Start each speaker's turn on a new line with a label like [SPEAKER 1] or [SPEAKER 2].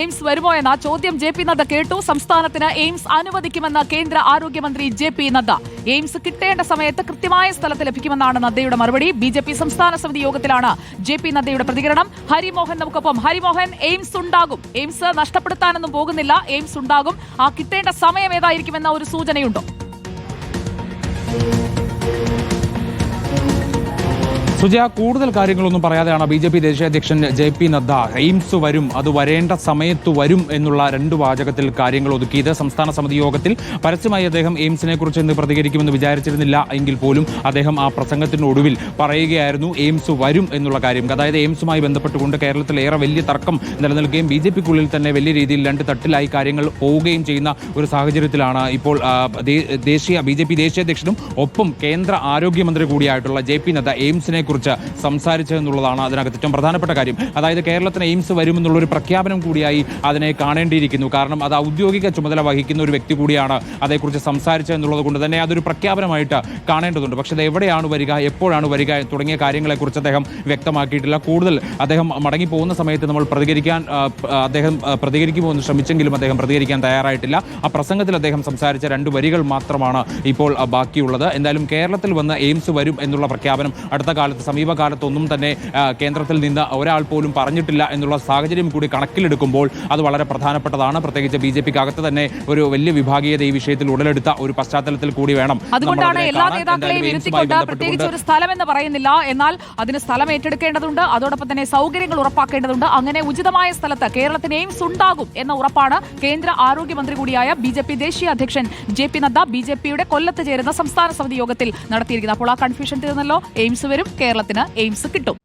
[SPEAKER 1] AIIMS വരുമോ എന്ന ചോദ്യം ജെ പി നദ്ദ കേട്ടു. സംസ്ഥാനത്തിന് എയിംസ് അനുവദിക്കുമെന്ന് കേന്ദ്ര ആരോഗ്യമന്ത്രി ജെ പി നദ്ദ. എയിംസ് കിട്ടേണ്ട സമയത്ത് കൃത്യമായ സ്ഥലത്ത് ലഭിക്കുമെന്നാണ് നദ്ദയുടെ മറുപടി. ബി ജെ പി സംസ്ഥാന സമിതി യോഗത്തിലാണ് ജെ പി നദ്ദയുടെ പ്രതികരണം. ഹരിമോഹൻ നമുക്കൊപ്പം. ഹരിമോഹൻ എയിംസ് ഉണ്ടാകും. എയിംസ് നഷ്ടപ്പെടുത്താനൊന്നും പോകുന്നില്ല. എയിംസ് ഉണ്ടാകും. ആ കിട്ടേണ്ട സമയം ഏതായിരിക്കുമെന്ന ഒരു സൂചനയുണ്ടോ.
[SPEAKER 2] സുജയ കൂടുതൽ കാര്യങ്ങളൊന്നും പറയാതെയാണ് ബി ജെ പി ദേശീയ അധ്യക്ഷൻ ജെ പി നദ്ദ. എയിംസ് വരും അത് വരേണ്ട സമയത്ത് വരും എന്നുള്ള രണ്ട് വാചകത്തിൽ കാര്യങ്ങൾ ഒതുക്കിയത്. സംസ്ഥാന സമിതി യോഗത്തിൽ പരസ്യമായി അദ്ദേഹം എയിംസിനെ കുറിച്ച് ഇന്ന് പ്രതികരിക്കുമെന്ന് വിചാരിച്ചിരുന്നില്ല എങ്കിൽ പോലും അദ്ദേഹം ആ പ്രസംഗത്തിന് ഒടുവിൽ പറയുകയായിരുന്നു എയിംസ് വരും എന്നുള്ള കാര്യം. അതായത് എയിംസുമായി ബന്ധപ്പെട്ടുകൊണ്ട് കേരളത്തിൽ ഏറെ വലിയ തർക്കം നിലനിൽക്കുകയും ബി ജെ പിക്കുള്ളിൽ തന്നെ വലിയ രീതിയിൽ രണ്ട് തട്ടിലായി കാര്യങ്ങൾ പോവുകയും ചെയ്യുന്ന ഒരു സാഹചര്യത്തിലാണ് ഇപ്പോൾ ദേശീയ ബി ജെ പി ദേശീയ അധ്യക്ഷനും ഒപ്പം കേന്ദ്ര ആരോഗ്യമന്ത്രി കൂടിയായിട്ടുള്ള ജെ പി നദ്ദ എയിംസിനെ കുറിച്ച് സംസാരിച്ചതെന്നുള്ളതാണ് അതിനകത്ത് ഏറ്റവും പ്രധാനപ്പെട്ട കാര്യം. അതായത് കേരളത്തിന് എയിംസ് വരുമെന്നുള്ളൊരു പ്രഖ്യാപനം കൂടിയായി അതിനെ കാണേണ്ടിയിരിക്കുന്നു. കാരണം അത് ഔദ്യോഗിക ചുമതല വഹിക്കുന്ന ഒരു വ്യക്തി കൂടിയാണ് അതേക്കുറിച്ച് സംസാരിച്ചത് എന്നുള്ളത് കൊണ്ട് തന്നെ അതൊരു പ്രഖ്യാപനമായിട്ട് കാണേണ്ടതുണ്ട്. പക്ഷേ അത് എവിടെയാണ് വരിക എപ്പോഴാണ് വരിക തുടങ്ങിയ കാര്യങ്ങളെക്കുറിച്ച് അദ്ദേഹം വ്യക്തമാക്കിയിട്ടില്ല. കൂടുതൽ അദ്ദേഹം മടങ്ങി പോകുന്ന സമയത്ത് നമ്മൾ പ്രതികരിക്കാൻ അദ്ദേഹം ആ, പ്രതികരിക്കുമോ എന്ന് ശ്രമിച്ചെങ്കിലും അദ്ദേഹം പ്രതികരിക്കാൻ തയ്യാറായിട്ടില്ല. ആ പ്രസംഗത്തിൽ അദ്ദേഹം സംസാരിച്ച രണ്ട് വരികൾ മാത്രമാണ് ഇപ്പോൾ ബാക്കിയുള്ളത്. എന്തായാലും കേരളത്തിൽ വന്ന് എയിംസ് വരും എന്നുള്ള പ്രഖ്യാപനം അടുത്ത കാലത്ത് സമീപകാലത്തൊന്നും തന്നെ കേന്ദ്രത്തിൽ നിന്ന് ഒരാൾ പോലും പറഞ്ഞിട്ടില്ല എന്നുള്ള സാഹചര്യം കൂടി കണക്കിലെടുക്കുമ്പോൾ അത് വളരെ പ്രധാനപ്പെട്ടതാണ്. പ്രത്യേകിച്ച് ബി ജെ പിക്കകത്ത് തന്നെ ഒരു വലിയ വിഭാഗീയത ഈ വിഷയത്തിൽ ഉടലെടുത്ത ഒരു പശ്ചാത്തലത്തിൽ കൂടി വേണം
[SPEAKER 1] അതുകൊണ്ടാണ് എല്ലാ. നേതാക്കളെയും ഇരുത്തിക്കൊണ്ട് പ്രത്യേകിച്ച് ഒരു സ്ഥലം എന്ന് പറയുന്നില്ല. എന്നാൽ അതിന് സ്ഥലം ഏറ്റെടുക്കേണ്ടതുണ്ട്. അതോടൊപ്പം തന്നെ സൗകര്യങ്ങൾ ഉറപ്പാക്കേണ്ടതുണ്ട്. അങ്ങനെ ഉചിതമായ സ്ഥലത്ത് കേരളത്തിന് എയിംസ് ഉണ്ടാകും എന്ന ഉറപ്പാണ് കേന്ദ്ര ആരോഗ്യമന്ത്രി കൂടിയായ ബി ജെ പി ദേശീയ അധ്യക്ഷൻ J P Nadda B J പിയുടെ കൊല്ലത്ത് ചേരുന്ന സംസ്ഥാന സമിതി യോഗത്തിൽ നടത്തിയിരിക്കുന്നത്. അപ്പോൾ ആ കൺഫ്യൂഷൻ തീർന്നല്ലോ. എയിംസ് വരും കേരളത്തിന് എയിംസ് കിട്ടും.